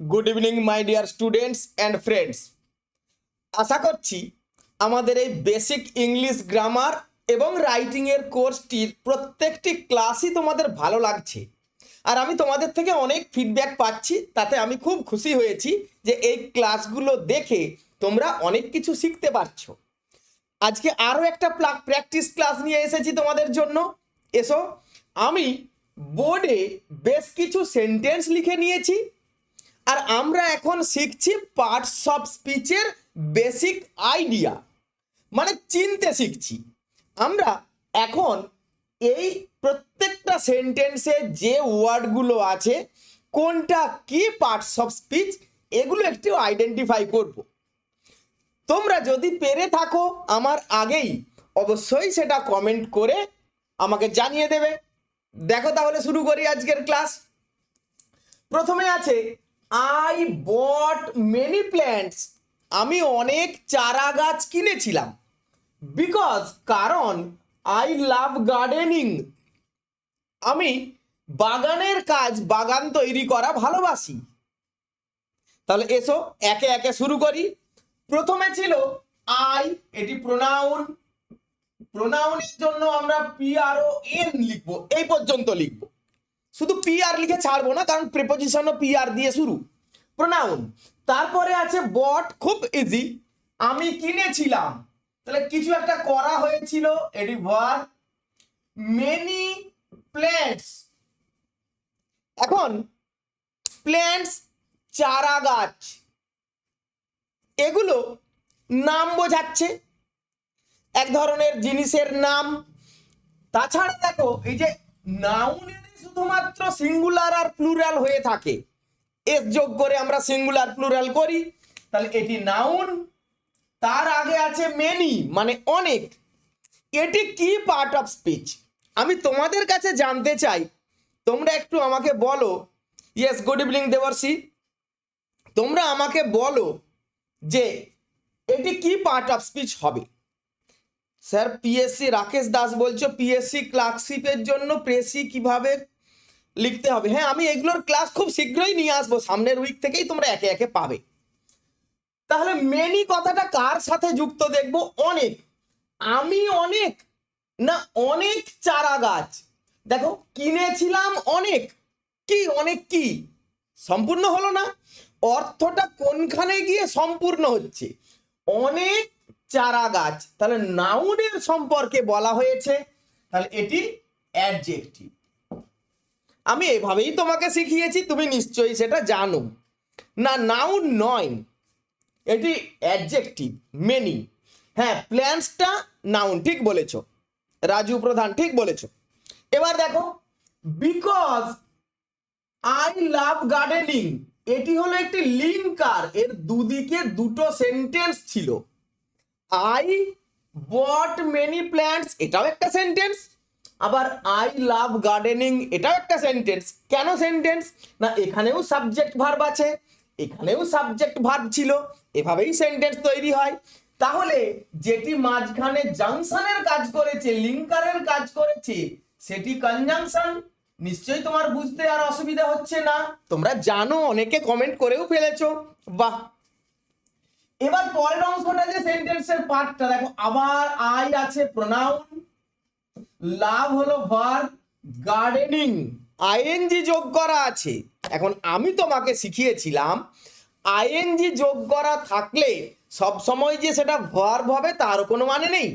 Good evening my dear students and friends আশা করছি আমাদের এই বেসিক ইংলিশ গ্রামার এবং রাইটিংয়ের কোর্সটির প্রত্যেকটি ক্লাসই তোমাদের ভালো লাগছে। আর আমি তোমাদের থেকে অনেক ফিডব্যাক পাচ্ছি, তাতে আমি খুব খুশি হয়েছি যে এই ক্লাসগুলো দেখে তোমরা অনেক কিছু শিখতে পারছ। আজকে আরও একটা প্র্যাকটিস ক্লাস নিয়ে এসেছি তোমাদের জন্য। এসো, আমি বোর্ডে বেশ কিছু সেন্টেন্স লিখে নিয়েছি। আর আমরা এখন শিখছি পার্টস অফ স্পিচের বেসিক আইডিয়া মানে চিনতে শিখছি। আমরা এখন এই প্রত্যেকটা সেন্টেন্সে যে ওয়ার্ডগুলো আছে, কোনটা কি পার্টস অফ স্পিচ এগুলো একটু আইডেন্টিফাই করব। তোমরা যদি পেরে থাকো আমার আগেই, অবশ্যই সেটা কমেন্ট করে আমাকে জানিয়ে দেবে। দেখো তাহলে শুরু করি আজকের ক্লাস প্রথমে আছে আই বট মেনি প্ল্যান্টস আমি অনেক চারা গাছ কিনেছিলাম। বিকজ কারণ আই লাভ গার্ডেনিং আমি বাগানের কাজ বাগান তৈরি করা ভালোবাসি। তাহলে এসো, একে একে শুরু করি। প্রথমে ছিল আই এটি প্রোনাউন প্রোনাউনের জন্য আমরা পি আর ও এন লিখব। এই পর্যন্ত লিখব। শুধু পি আর লিখে ছাড়বো না, কারণ প্রেপোজিশনও পি আর দিয়ে শুরু। প্রোনাউন তারপরে আছে বট খুব ইজি আমি কিনেছিলাম। তাহলে কিছু একটা করা হয়েছিল। এটি ভার মেনি প্ল্যান্টস এখন প্ল্যান্টস চারা গাছ। এগুলো নাম বোঝাচ্ছে। এক ধরনের জিনিসের নাম। তাছাড়া দেখো, এই যে নাউনের শুধুমাত্র সিঙ্গুলার আর প্লুরাল হয়ে থাকে। এস যোগ করে আমরা সিঙ্গুলার প্লুরাল করি। তাহলে এটি নাউন তার আগে আছে মেনি মানে অনেক। এটি কি পার্ট অফ স্পিচ আমি তোমাদের কাছে জানতে চাই। তোমরা একটু আমাকে বলো। Yes good evening Debarshi. তোমরা আমাকে বলো যে এটি কি পার্ট অফ স্পিচ হবে? স্যার পিএসসি রাকেশ দাস বলছো পিএসসি ক্লার্কশিপের জন্য প্রেসি কীভাবে লিখতে হবে। হ্যাঁ আমি এগুলোর ক্লাস খুব শীঘ্রই নিয়ে আসব। সামনের উইক থেকেই তোমরা একে একে পাবে। তাহলে মেনি কথাটা কার সাথে যুক্ত দেখব? অনেক। আমি অনেক না অনেক চারা গাছ? দেখো, কিনেছিলাম অনেক। কি অনেক কি? সম্পূর্ণ হলো না। অর্থটা কোনখানে গিয়ে সম্পূর্ণ হচ্ছে? অনেক চারা গাছ। তাহলে নাউনের সম্পর্কে বলা হয়েছে। তাহলে এটি অ্যাডজেক্টিভ আমি এভাবেই তোমাকে শিখিয়েছি, তুমি নিশ্চয়ই সেটা জানো। না নাউন নয়, এটি অ্যাডজেক্টিভ মেনি হ্যাঁ প্ল্যান্সটা নাউন ঠিক বলেছ। রাজু প্রধান, ঠিক বলেছ। এবার দেখো বিকজ আই লাভ গার্ডেনিং এটি হলো একটি লিঙ্কার এর দুদিকে দুটো সেন্টেন্স ছিল। আই বট মেনি প্ল্যান্টস এটাও একটা সেন্টেন্স আবার আই লাভ গার্ডেনিং এটাও একটা সেন্টেন্স কেন সেন্টেন্স না, এখানেও সাবজেক্ট ভার্ব আছে, এখানেও সাবজেক্ট ভার্ব ছিল, এভাবেই সেন্টেন্স তৈরি হয়। তাহলে যেটি মাঝখানে জাংশনের কাজ করেছে লিঙ্কারের কাজ করেছে, সেটি কনজাংশন নিশ্চয়ই তোমার বুঝতে আর অসুবিধা হচ্ছে না। তোমরা জানো, অনেকে কমেন্ট করেও ফেলেছো। বাহ! এবার পরের অংশটা যে সেন্টেন্সের পার্টটা দেখো, আবার আই আছে প্রোনাউন লাভ হলো ভার্ব গার্ডেনিং। আইএনজি যোগ করা আছে। এখন আমি তোমাকে শিখিয়েছিলাম, আইএনজি যোগ করা থাকলে সব সময় যে সেটা ভার্ব হবে তার কোনো মানে নেই।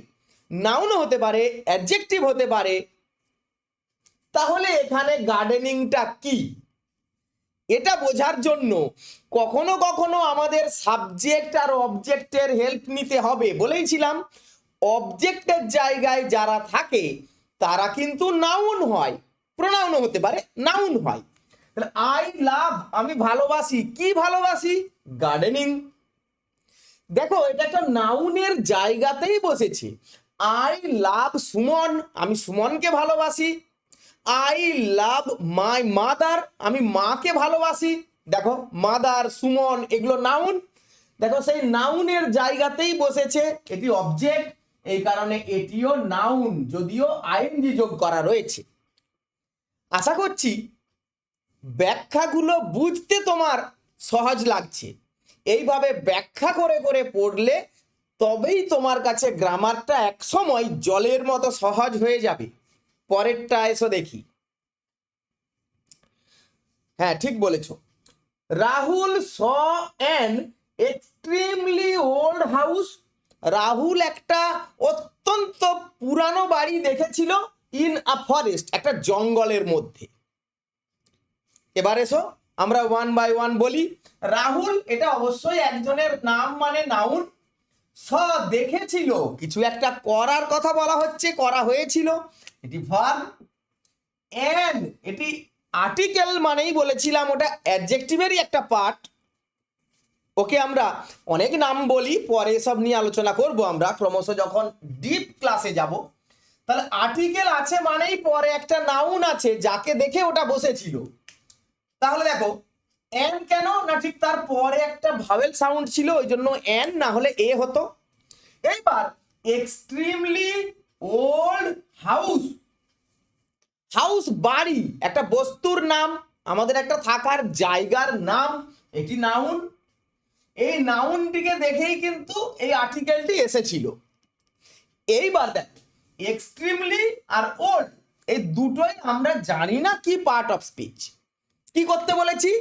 নাউনও হতে পারে, অ্যাডজেক্টিভ হতে পারে। তাহলে এখানে গার্ডেনিংটা কি? এটা বোঝার জন্য কখনো কখনো আমাদের সাবজেক্ট আর অবজেক্টের হেল্প নিতে হবে বলেইছিলাম অবজেক্টের জায়গায় যারা থাকে তারা কিন্তু নাউন হয়। প্রোনাউনও হতে পারে, নাউন হয়। তাহলে আই লাভ, আমি ভালোবাসি, কি ভালোবাসি? গার্ডেনিং। দেখো, এটা একটা নাউনের জায়গাতেই বসেছে। আই লাভ সুমন, আমি সুমনকে ভালোবাসি। আই লাভ মাই মাদার, আমি মাকে ভালোবাসি। দেখো, মাদার, সুমন, এগুলো নাউন। দেখো, সেই নাউনের জায়গাতেই বসেছে। এটি অবজেক্ট এই কারণে এটিও নাউন যদিও আইনজি যোগ করা রয়েছে। আশা করছি ব্যাখ্যাগুলো বুঝতে তোমার সহজ লাগছে। এইভাবে ব্যাখ্যা করে করে পড়লে তবেই তোমার কাছে গ্রামারটা একসময় জলের মতো সহজ হয়ে যাবে। পরেরটা এসো দেখি। হ্যাঁ ঠিক বলেছ। Rahul saw an extremely old house Rahul একটা অত্যন্ত পুরানো বাড়ি দেখেছিল ইন আ ফরেস্ট একটা জঙ্গলের মধ্যে। এবার এসো, আমরা ওয়ান বাই ওয়ান বলি। রাহুল, এটা অবশ্যই একজনের নাম মানে নাউন স দেখেছিল কিছু একটা করার কথা বলা হচ্ছে, করা হয়েছিল। এটি ভার্ব এন এটি আর্টিকেল মানেই বলেছিলাম, ওটা অ্যাডজেক্টিভেরই একটা পার্ট ওকে আমরা অনেক নাম বলি, পরে সব নিয়ে আলোচনা করব আমরা। ক্রমশ যখন ডিপ ক্লাসে যাব, তাহলে আর্টিকেল আছে মানেই পরে একটা নাউন আছে যাকে দেখে ওটা বসেছিল। তাহলে দেখো এন কেন না ঠিক তার পরে একটা ভাওয়েল সাউন্ড ছিল, ওই জন্য এন না হলে এ হতো। এইবার এক্সট্রিমলি ওল্ড হাউস হাউস বাড়ি, একটা বস্তুর নাম, আমাদের একটা থাকার জায়গার নাম, এটি নাউন এই নাউনটিকে দেখেই কিন্তু এই আর্টিকেলটি এসেছিল। এইবার দেখ এক্সট্রিমলি আর ওল্ড এই দুটোই আমরা জানি না কি পার্ট অফ স্পিচ কি করতে বলেছি?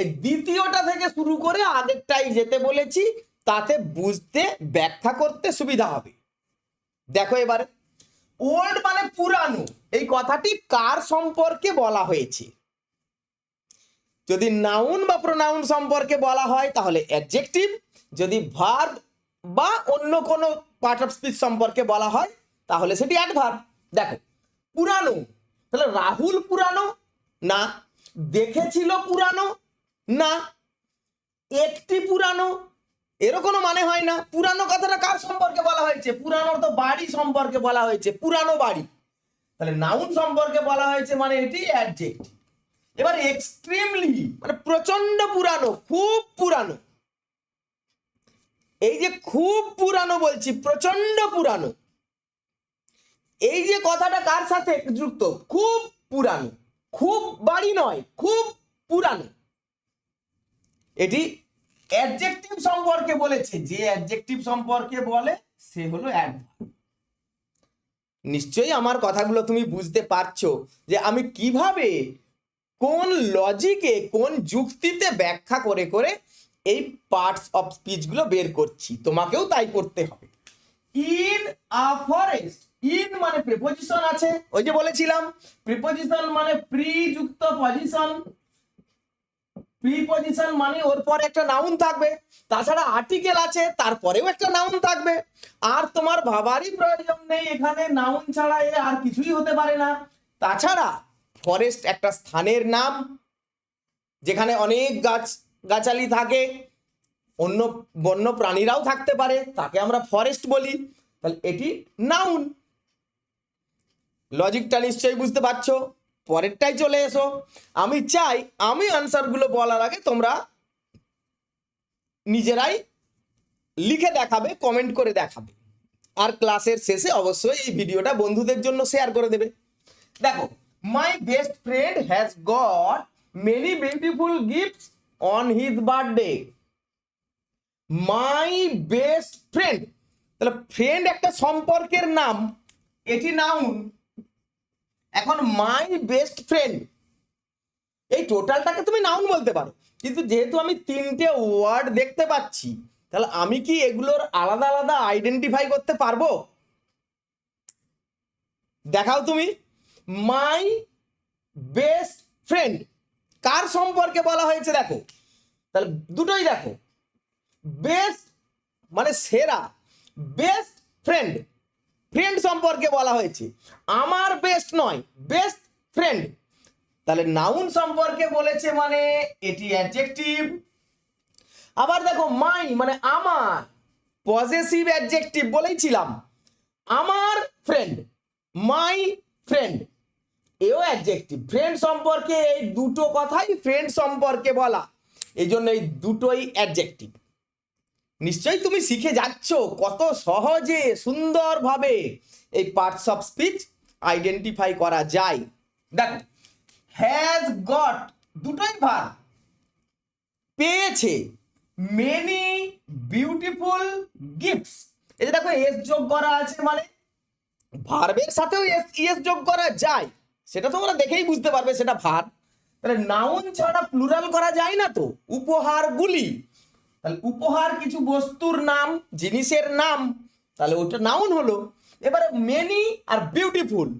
এই দ্বিতীয়টা থেকে শুরু করে আগেরটাই যেতে বলেছি, তাতে বুঝতে, ব্যাখ্যা করতে সুবিধা হবে। দেখো এবারে ওল্ড মানে পুরানো, এই কথাটি কার সম্পর্কে বলা হয়েছে? যদি নাউন বা প্রোনাউন সম্পর্কে বলা হয়, তাহলে অ্যাডজেক্টিভ যদি ভার্ব বা অন্য কোনো পার্ট অফ স্পিচ সম্পর্কে বলা হয়, তাহলে সেটি অ্যাডভার্ব দেখো, পুরানো। তাহলে রাহুল পুরানো? না। দেখেছিল পুরানো? না। একটি পুরানো? এরও কোনো মানে হয় না। পুরানো কথাটা কার সম্পর্কে বলা হয়েছে? পুরানো তো বাড়ি সম্পর্কে বলা হয়েছে। পুরানো বাড়ি। তাহলে নাউন সম্পর্কে বলা হয়েছে মানে এটি অ্যাডজেক্ট এবার এক্সট্রিমলি মানে প্রচণ্ড পুরানো, খুব পুরানো। এই যে খুব পুরানো বলছি প্রচণ্ড পুরানো। এই যে কথাটা কার সাথে যুক্ত? খুব পুরানো, খুব বাড়ি নয়, খুব পুরানো। এটি অ্যাডজেক্টিভ সম্পর্কে বলেছে, যে অ্যাডজেক্টিভ সম্পর্কে বলে, সে হলো অ্যাডভার্ব নিশ্চয়ই আমার কথাগুলো তুমি বুঝতে পারছ যে আমি কীভাবে কোন লজিকে কোন যুক্তিতে ব্যাখ্যা করে করে এই পার্টস অফ স্পিচগুলো বের করছি। তোমাকেও তাই করতে হবে। ইন আ ফরেস্ট ইন মানে প্রিপোজিশন আছে। ওই যে বলেছিলাম প্রিপোজিশন মানে প্রি যুক্ত পজিশন প্রিপজিশন মানে ওর পরে একটা নাউন থাকবে। তাছাড়া আর্টিকেল আছে, তারপরেও একটা নাউন থাকবে। আর তোমার ভাবারই প্রয়োজন নেই, এখানে নাউন ছাড়া এ আর কিছুই হতে পারে না। তাছাড়া ফরেস্ট একটা স্থানের নাম, যেখানে অনেক গাছ, গাছালি থাকে, অন্য বন্য প্রাণীরাও থাকতে পারে, তাকে আমরা ফরেস্ট বলি। তাহলে এটি নাউন লজিকটা নিশ্চয়ই বুঝতে পারছ। পরেরটাই চলে এসো। আমি চাই, আমি আনসারগুলো বলার আগে তোমরা নিজেরাই লিখে দেখাবে কমেন্ট করে দেখাবে। আর ক্লাসের শেষে অবশ্যই এই ভিডিওটা বন্ধুদের জন্য শেয়ার করে দেবে। দেখো my best friend has got many beautiful gifts on his birthday my best friend তাহলে ফ্রেন্ড একটা সম্পর্কের নাম, এটি নাউন এখন মাই বেস্ট ফ্রেন্ড এই টোটালটাকে তুমি নাউন বলতে পারো। কিন্তু যেহেতু আমি তিনটে ওয়ার্ড দেখতে পাচ্ছি, তাহলে আমি কি এগুলোর আলাদা আলাদা আইডেন্টিফাই করতে পারব? দেখাও তুমি। মাই বেস্ট ফ্রেন্ড। কার সম্পর্কে বলা হয়েছে দেখো? তাহলে দুটোই দেখো। বেস্ট মানে সেরা, বেস্ট ফ্রেন্ড। ফ্রেন্ড সম্পর্কে বলা হয়েছে। আমার বেস্ট নয়, বেস্ট ফ্রেন্ড। তাহলে নাউন সম্পর্কে বলেছে মানে এটি অ্যাডজেক্টিভ। আবার দেখো, মাই মানে আমার, পজেসিভ অ্যাডজেক্টিভ বলেইছিলাম আমার ফ্রেন্ড, মাই ফ্রেন্ড। এও অ্যাডজেক্টিভ ফ্রেন্ড সম্পর্কে এই দুটো কথাই ফ্রেন্ড সম্পর্কে বলা। এই জন্য এই দুটোই অ্যাডজেক্টিভ নিশ্চয়ই তুমি শিখে যাচ্ছ কত সহজে, সুন্দরভাবে এই পার্টস অফ স্পিচ আইডেন্টিফাই করা যায়। দেখো হ্যাজ গট দুটোই ভার পেয়েছে মেনি বিউটিফুল গিফটস এই যে দেখো এস যোগ করা আছে মানে ভার্বের সাথেও এস ইএস যোগ করা যায়। সেটা তো তোমরা দেখেই বুঝতে পারবে, সেটা ভার্ব তাহলে নাউন ছাড়া প্লুরাল করা যায় না তো? উপহারগুলি তাহলে উপহার কিছু বস্তুর নাম, জিনিসের নাম, তাহলে ওটা নাউন হলো। এবারে মেনি আর বিউটিফুল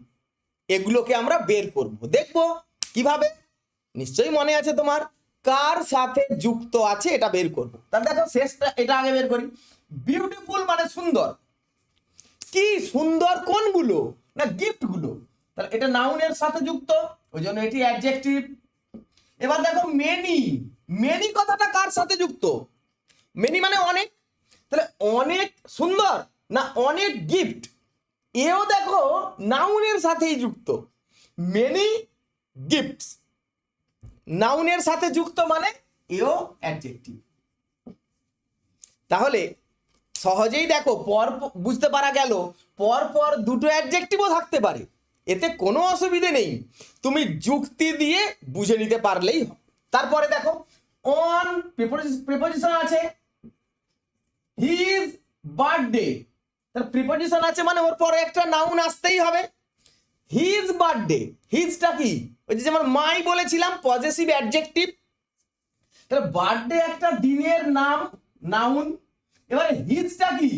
এগুলোকে আমরা বের করব। দেখব কীভাবে? নিশ্চয়ই মনে আছে তোমার? কার সাথে যুক্ত আছে এটা বের করব। তাহলে দেখো শেষটা, এটা আগে বের করি। বিউটিফুল মানে সুন্দর। কি সুন্দর কোনগুলো? না গিফটগুলো তাহলে এটা নাউনের সাথে যুক্ত ওই জন্য এটি অ্যাডজেক্টিভ এবার দেখো মেনি মেনি কথাটা কার সাথে যুক্ত? মেনি মানে অনেক। তাহলে অনেক সুন্দর না অনেক গিফট এও দেখো নাউনের সাথেই যুক্ত। মেনি গিফটস নাউনের সাথে যুক্ত মানে এও অ্যাডজেক্টিভ তাহলে সহজেই দেখো পর বুঝতে পারা গেল, পর পর দুটো অ্যাডজেক্টিভও থাকতে পারে। এতে কোনো অসুবিধে নেই। তুমি যুক্তি দিয়ে বুঝে নিতে পারলেই তারপরে দেখো অন প্রিপোজিশন আছে। হিজ বার্থডে তার প্রিপোজিশন আছে মানে ওর পরে একটা নাউন আসতেই হবে। হিজ বার্থডে হিজটা কি? ওই যে যেমন মাই বলেছিলাম পজেসিভ অ্যাডজেক্টিভ তাহলে বার্থডে একটা দিনের নাম নাউন এবারে হিজটা কি?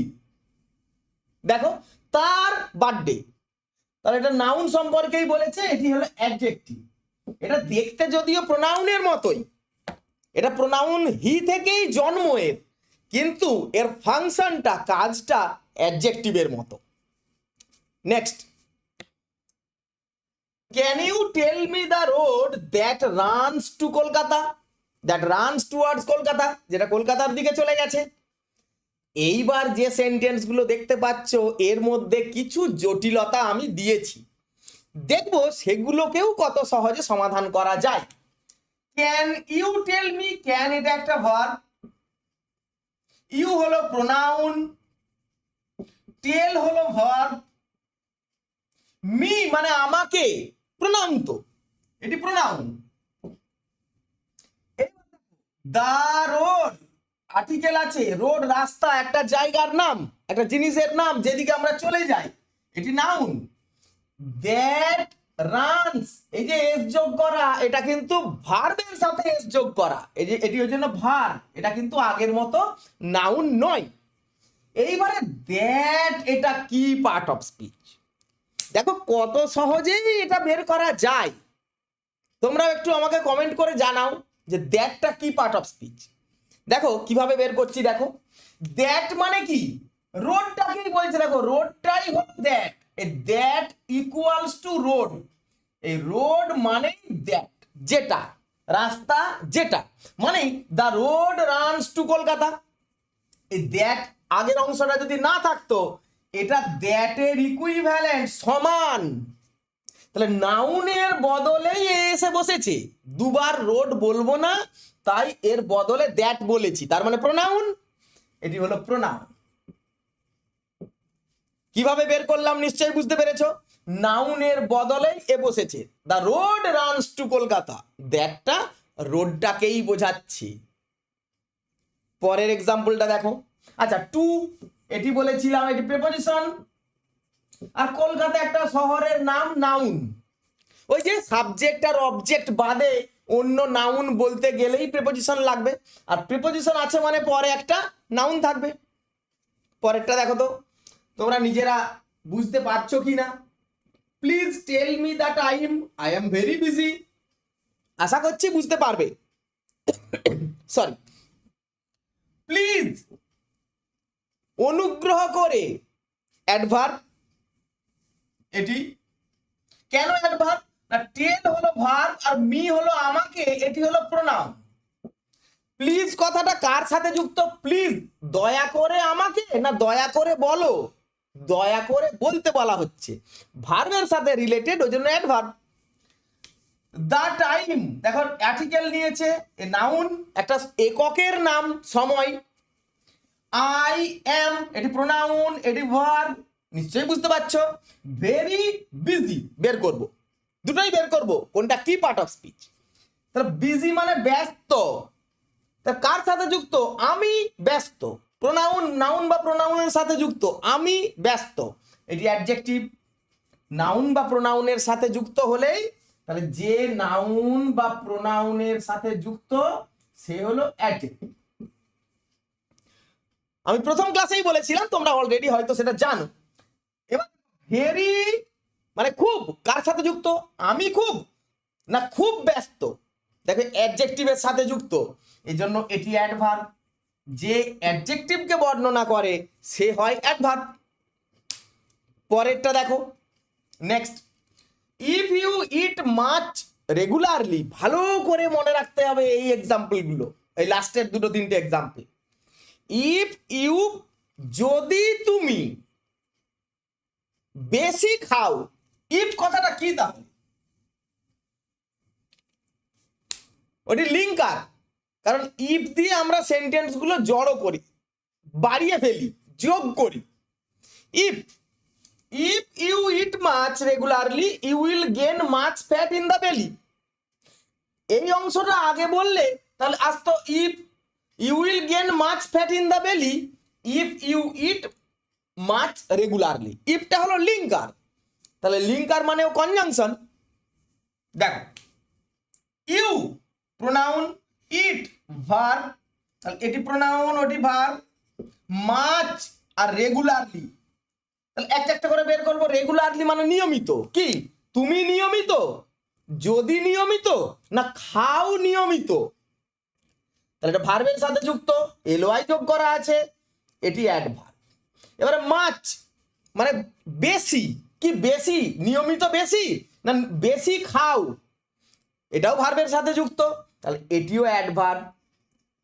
দেখো, তার বার্থডে তাহলে এটা নাউন সম্পর্কেই বলেছে, এটি হলো অ্যাডজেক্টিভ এটা দেখতে যদিও প্রোনাউনের মতোই, এটা প্রোনাউন হি থেকেই জন্ম এর, কিন্তু এর ফাংশনটা, কাজটা অ্যাডজেক্টিভের মতো। Next can you tell me the road that runs to Kolkata that runs towards Kolkata যেটা কলকাতার দিকে চলে গেছে। এইবার যে সেন্টেন্সগুলো দেখতে পাচ্ছ, এর মধ্যে কিছু জটিলতা আমি দিয়েছি। দেখব সেগুলোকেও কত সহজে সমাধান করা যায়। Can you tell me can এটা একটা ভার্ব ইউ হলো প্রোনাউন টেল হলো ভার্ব মি মানে আমাকে প্রোনাউন তো। এটি প্রোনাউন দা রোড আর্টিকেল আছে রোড রাস্তা, একটা জায়গার নাম, একটা জিনিসের নাম যেদিকে আমরা চলে যাই, এটি নাউন দ্যাট রানস এই যে এস যোগ করা, এটা কিন্তু ভার্বের সাথে এস যোগ করা, এই যে, এটি হচ্ছে না ভার এটা কিন্তু আগের মতো নাউন নয়। এইবারে দ্যাট এটা কি পার্ট অফ স্পিচ দেখো কত সহজেই এটা বের করা যায়। তোমরা একটু আমাকে কমেন্ট করে জানাও যে দ্যাটটা কি পার্ট অফ স্পিচ দেখো, কীভাবে বের করছি দেখো। দ্যাট মানে কি? রোডটাকেই বলছে দেখো রোডটাই হলো দ্যাট এই দ্যাট ইকুয়ালস টু রোড এই রোড মানে দ্যাট যেটা, রাস্তা যেটা। মানে the road runs to Kolkata. এই দ্যাট আগের অংশটা যদি না থাকতো, এটা দ্যাটের ইকুইভ্যালেন্ট সমান। তাহলে নাউনের বদলেই এ এসে বসেছে। দুবার রোড বলব না, তাই এর বদলে দ্যাট বলেছি। তার মানে প্রোনাউন এটি হলো প্রোনাউন কীভাবে বের করলাম নিশ্চয়ই বুঝতে পেরেছ? নাউনের বদলে এ বসেছে। The road runs to Kolkata. দ্যাটটা রোডটাকেই বোঝাচ্ছি। পরের এক্সাম্পলটা দেখো। আচ্ছা টু এটি বলেছিলাম, এটি প্রেপোজিশন আর কলকাতা একটা শহরের নাম নাউন ওই যে সাবজেক্ট আর অবজেক্ট বাদে অন্য নাউন বলতে গেলেই প্রিপোজিশন লাগবে। আর প্রিপোজিশন আছে মানে পরে একটা নাউন থাকবে। পরেরটা দেখো তো, তোমরা নিজেরা বুঝতে পারছ কি না please tell me the time I am very busy আশা করছি বুঝতে পারবে। সরি প্লিজ অনুগ্রহ করে অ্যাডভার্ব এটি কেন অ্যাডভার্ব না টেল হলো ভার্ব আর মি হলো আমাকে, এটি হলো প্রোনাউন প্লিজ কথাটা কার সাথে যুক্ত? প্লিজ দয়া করে আমাকে না দয়া করে বলো? দয়া করে বলতে বলা হচ্ছে। ভার্বের সাথে রিলেটেড ওই জন্য অ্যাডভার্ব দা টাইম দেখো আর্টিকেল নিয়েছে নাউন একটা এককের নাম, সময়। আই এম এটি প্রোনাউন এটি ভার্ব নিশ্চয়ই বুঝতে পারছ? ভেরি বিজি বের করব। দুটোই বের করব। কোনটা কি পার্ট অফ স্পিচ তাহলে বিজি মানে ব্যস্ত। তা কার সাথে যুক্ত? আমি ব্যস্ত। প্রোনাউন নাউন বা প্রোনাউনের সাথে যুক্ত। আমি ব্যস্ত। এটি অ্যাডজেক্টিভ নাউন বা প্রোনাউনের সাথে যুক্ত হলেই, তাহলে যে নাউন বা প্রোনাউনের সাথে যুক্ত, সে হলো অ্যাডজেক্টিভ আমি প্রথম ক্লাসেই বলেছিলাম, তোমরা অলরেডি হয়তো সেটা জানো। ভেরি মানে খুব? কার সাথে যুক্ত? আমি খুব? না, খুব ব্যস্ত? দেখো অ্যাডজেক্টিভের সাথে যুক্ত। এই জন্য এটি অ্যাডভার্ব যে অ্যাডজেক্টিভকে বর্ণনা করে, সে হয় অ্যাডভার্ব পরেরটা দেখো। Next if you eat much regularly ভালো করে মনে রাখতে হবে এই এক্সাম্পলগুলো এই লাস্টের দুটো তিনটে এক্সাম্পল ইফ ইউ যদি তুমি বেশি খাও। ইফ কথাটা কি তাহলে ওটি লিঙ্কার কারণ ইফ দিয়ে আমরা সেন্টেন্সগুলো জড়ো করি, বাড়িয়ে ফেলি, যোগ করি। If if you eat much regularly, you will gain much fat in the belly এই অংশটা আগে বললে, তাহলে আসতো if you will gain much fat in the belly if you eat much regularly ইফটা হলো লিঙ্কার তাহলে লিঙ্কার মানেও কনজাংশন দেখো ইউ প্রোনাউন ইট ভার তাহলে এটি প্রোনাউন ওটি ভার মাছ আর রেগুলারলি তাহলে একটা একটা করে বের করব রেগুলারলি মানে নিয়মিত। কি? তুমি নিয়মিত, যদি নিয়মিত, না খাও নিয়মিত। তাহলে এটা ভার্বের সাথে যুক্ত এলওয়াই যোগ করা আছে, এটি অ্যাডভার্ব এবারে মাছ মানে বেশি, কি বেশি? নিয়মিত বেশি না বেশি খাও? এটাও ভার্বের সাথে যুক্ত। তাহলে এটিও অ্যাডভার্ব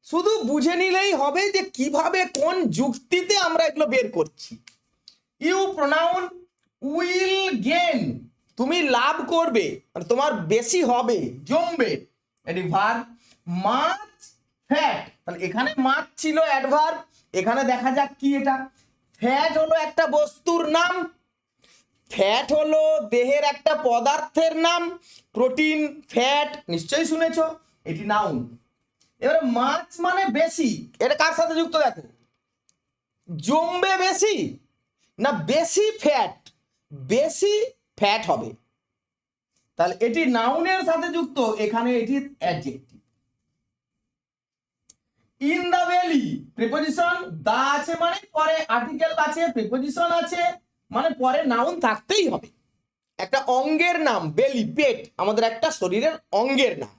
শুধু বুঝে নিলেই হবে যে কীভাবে কোন যুক্তিতে আমরা এগুলো বের করছি। ইউ প্রোনাউন উইল গেন তুমি লাভ করবে মানে তোমার বেশি হবে, জমবে। এটি ভার মাছ ফ্যাট তাহলে এখানে মাছ ছিল অ্যাডভার্ব এখানে দেখা যাক কি এটা। ফ্যাট হলো একটা বস্তুর নাম। ফ্যাট হলো দেহের একটা পদার্থের নাম। প্রোটিন, ফ্যাট, নিশ্চয়ই শুনেছ? এটি নাউন। এবারে মাছ মানে বেশি, এটা কার সাথে যুক্ত দেখো? জমবে বেশি না বেশি ফ্যাট? বেশি ফ্যাট হবে। তাহলে এটি নাউনের সাথে যুক্ত, এখানে এটি adjective in the valley preposition the আছে মানে পরে আর্টিকেল আছে প্রিপোজিশন আছে মানে পরে নাউন থাকতেই হবে। একটা অঙ্গের নাম বেলি পেট আমাদের একটা শরীরের অঙ্গের নাম।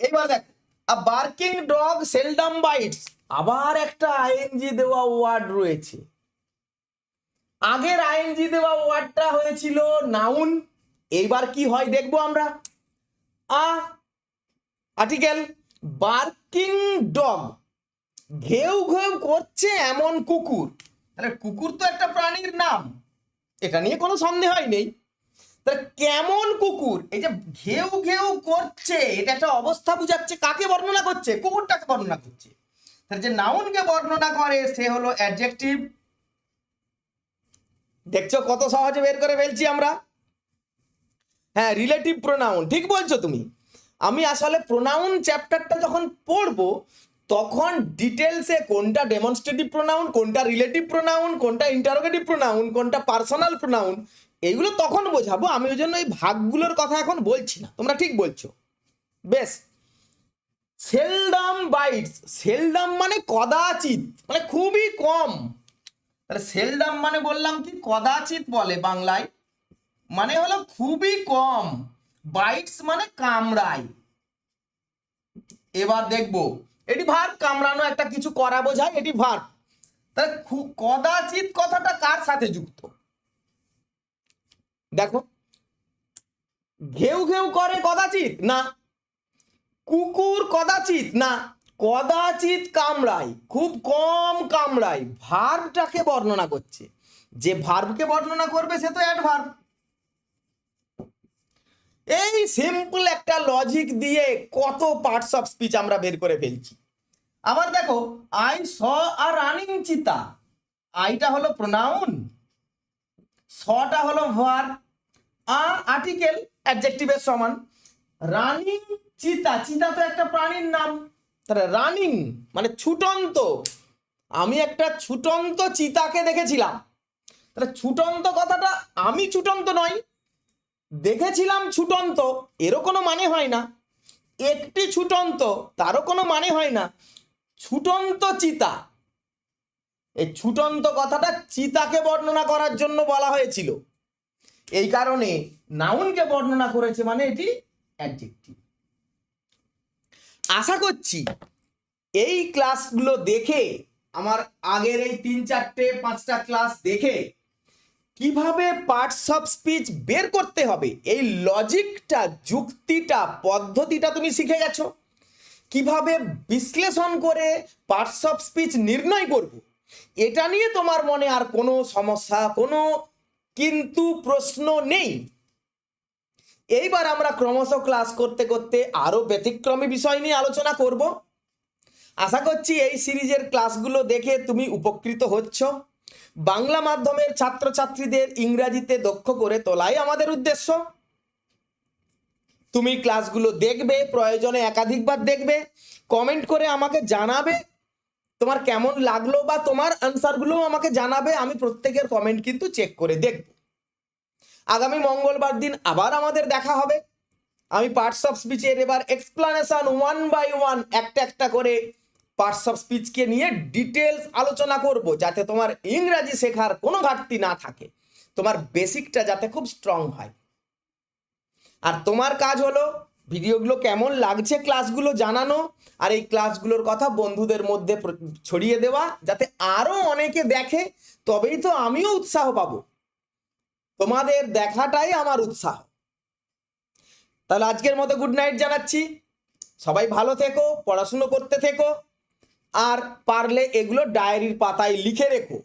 এইবার দেখ a barking dog seldom bites আবার একটা আইএনজি দেওয়া ওয়ার্ড রয়েছে। আগের আইএনজি দেওয়া ওয়ার্ডটা হয়েছিল নাউন এইবার কি হয় দেখব আমরা? A article barking dog. ঘেউ ঘেউ করছে এমন কুকুর। তাহলে কুকুর তো একটা প্রাণীর নাম। এটা নিয়ে কোনো সন্দেহই নেই। তাহলে কেমন কুকুর? এই যে ঘেউ ঘেউ করছে, এটা একটা অবস্থা বুঝাচ্ছে। কাকে বর্ণনা করছে? কুকুরটাকে বর্ণনা করছে। তাহলে যে নাউনকে বর্ণনা করে, সে হলো অ্যাডজেক্টিভ দেখছ কত সহজে বের করে ফেলছি আমরা? হ্যাঁ রিলেটিভ প্রোনাউন ঠিক বলছো তুমি। আমি আসলে প্রোনাউন চ্যাপ্টারটা যখন পড়ব, তখন ডিটেলসে কোনটা ডেমনস্ট্রেটিভ প্রোনাউন কোনটা রিলেটিভ প্রোনাউন কোনটা ইন্টারোগেটিভ প্রোনাউন কোনটা পার্সোনাল প্রোনাউন এইগুলো তখন বোঝাবো। আমি ওই জন্য এই ভাগগুলোর কথা এখন বলছি না। তোমরা ঠিক বলছো। বেশ। সেলডাম বাইটস সেলডাম মানে কদাচিৎ। মানে খুবই কম। তাহলে সেলডাম মানে বললাম কি? কদাচিৎ বলে বাংলায়। মানে হলো খুবই কম। বাইটস মানে কামড়ায়। এবার দেখব, এটি ভার, কামড়ানো একটা কিছু করা বোঝায়, এটি ভার। তাহলে কদাচিৎ কথাটা কার সাথে যুক্ত? দেখো, ঘেউ ঘেউ করে কদাচিৎ না, কুকুর কদাচিৎ না, কদাচিৎ কামড়ায়, খুব কম কামড়ায়। ভার্বটাকে বর্ণনা করছে। যে ভার্বকে বর্ণনা করবে, সে তো অ্যাডভার্ব এই সিম্পল একটা লজিক দিয়ে কত পার্টস অফ স্পিচ আমরা বের করে ফেলছি। আবার দেখো, আই স আর রানিং চিতা। আইটা হলো প্রোনাউন সটা হলো ভার আ আর্টিকেল অ্যাডজেক্টিভের সমান। রানিং চিতা চিতা তো একটা প্রাণীর নাম। তাহলে রানিং মানে ছুটন্ত। আমি একটা ছুটন্ত চিতাকে দেখেছিলাম। তাহলে ছুটন্ত কথাটা আমি ছুটন্ত নয় দেখেছিলাম ছুটন্ত, এরও কোনো মানে হয় না। একটি ছুটন্ত, তারও কোনো মানে হয় না। ছুটন্ত চিতা। এই ছুটন্ত কথাটা চিতাকে বর্ণনা করার জন্য বলা হয়েছিল। এই কারণে নাউনকে বর্ণনা করেছে মানে এটি অ্যাডজেক্টিভ। আশা করছি এই ক্লাসগুলো দেখে, আমার আগের এই তিন, চারটে, পাঁচটা ক্লাস দেখে কীভাবে পার্টস অফ স্পিচ বের করতে হবে? এই লজিকটা যুক্তিটা, পদ্ধতিটা তুমি শিখে গেছো। কীভাবে বিশ্লেষণ করে পার্টস অফ স্পিচ নির্ণয় করব? এটা নিয়ে তোমার মনে আর কোনো সমস্যা, কোনো কিন্তু প্রশ্ন নেই। এইবার আমরা ক্রমশ ক্লাস করতে করতে আরও ব্যতিক্রমী বিষয় নিয়ে আলোচনা করব। আশা করছি এই সিরিজের ক্লাসগুলো দেখে তুমি উপকৃত হচ্ছ। বাংলা মাধ্যমের ছাত্রছাত্রীদের ইংরাজিতে দক্ষ করে তোলাই আমাদের উদ্দেশ্য। তুমি ক্লাসগুলো দেখবে, প্রয়োজনে একাধিকবার দেখবে কমেন্ট করে আমাকে জানাবে, তোমার কেমন লাগল বা তোমার আনসারগুলো আমাকে জানাবে, আমি প্রত্যেকের কমেন্ট কিন্তু চেক করে দেখব। আগামী মঙ্গলবার দিন আবার আমাদের দেখা হবে। আমি পার্টস অফ স্পিচের এবার এক্সপ্লানেশন ওয়ান বাই ওয়ান একটা একটা করে পার্টস অফ স্পিচকে নিয়ে ডিটেলস আলোচনা করব যাতে তোমার ইংরাজি শেখার কোনো ঘাটতি না থাকে। তোমার বেসিকটা যাতে খুব স্ট্রং হয়। আর তোমার কাজ হলো ভিডিওগুলো কেমন লাগছে ক্লাসগুলো জানানো আর এই ক্লাসগুলোর কথা বন্ধুদের মধ্যে ছড়িয়ে দেওয়া যাতে আরও অনেকে দেখে, তবেই তো আমিও উৎসাহ পাবো। তোমাদের দেখাটাই আমার উৎসাহ। তাহলে আজকের মতো গুড নাইট জানাচ্ছি। সবাই ভালো থেকো, পড়াশুনো করতে থেকো। আর পারলে এগুলো ডায়েরির পাতায় লিখে রেখো।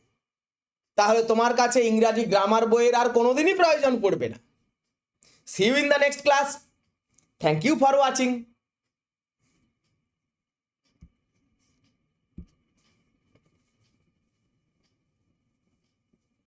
তাহলে তোমার কাছে ইংরাজি গ্রামার বইয়ের আর কোনোদিনই প্রয়োজন পড়বে না। See you in the next class thank you for watching